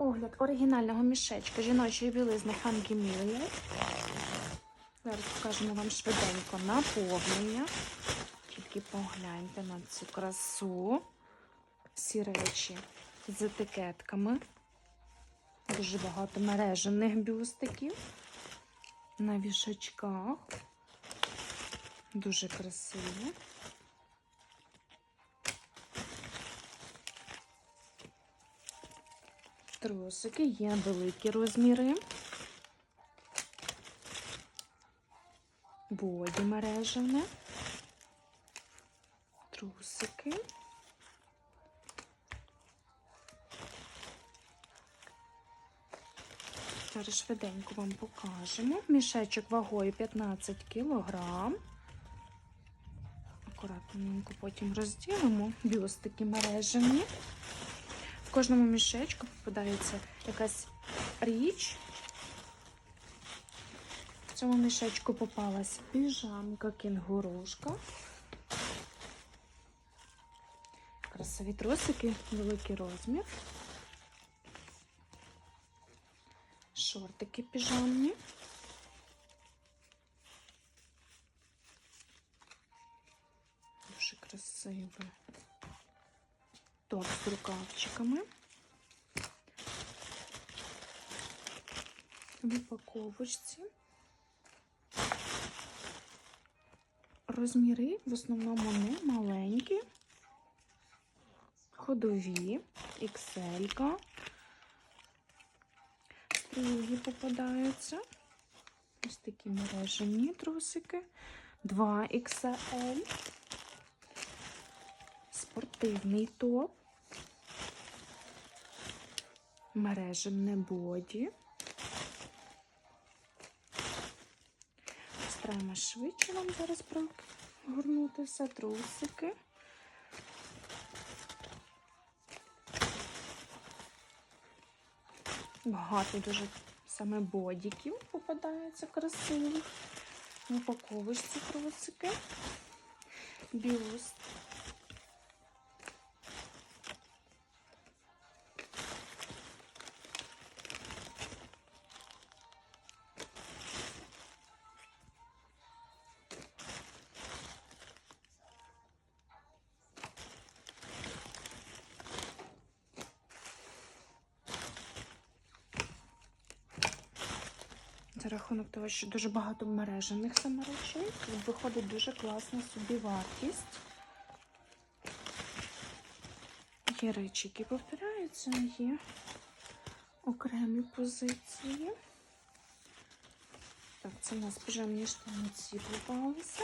Огляд оригінального мішечка жіночої білизни Хангі Мілія. Зараз покажемо вам швиденько наповнення. Тільки погляньте на цю красу. Всі речі з етикетками. Дуже багато мережених бюстиків на вішачках. Дуже красиво. Трусики є великі розміри. Боді мережевне. Трусики. Зараз швиденько вам покажемо. Мішечок вагою 15 кг. Акуратненько потім розділимо. Бюстики мережевні. В кожному мішечку попадається якась річ. В цьому мішечку попалась піжамка, кінгурушка. Красиві тросики, великий розмір. Шортики піжамні. Дуже красивий топ з рукавчиками. В упаковочці. Розміри в основному не маленькі, ходові, XL. Стрілги попадаються. Ось такі мережені трусики. 2 XL. Спортивний топ. Мережевне боді. Стараємо швидше вам зараз прогорнути все трусики. Багато дуже саме бодіків попадається красивих. В упаковочці трусики. Бюст. За рахунок того, що дуже багато мережених саме речей, тут виходить дуже класна собівартість. Є речі, які повторяються, є окремі позиції. Так, це у нас піжамні штаниці попалися.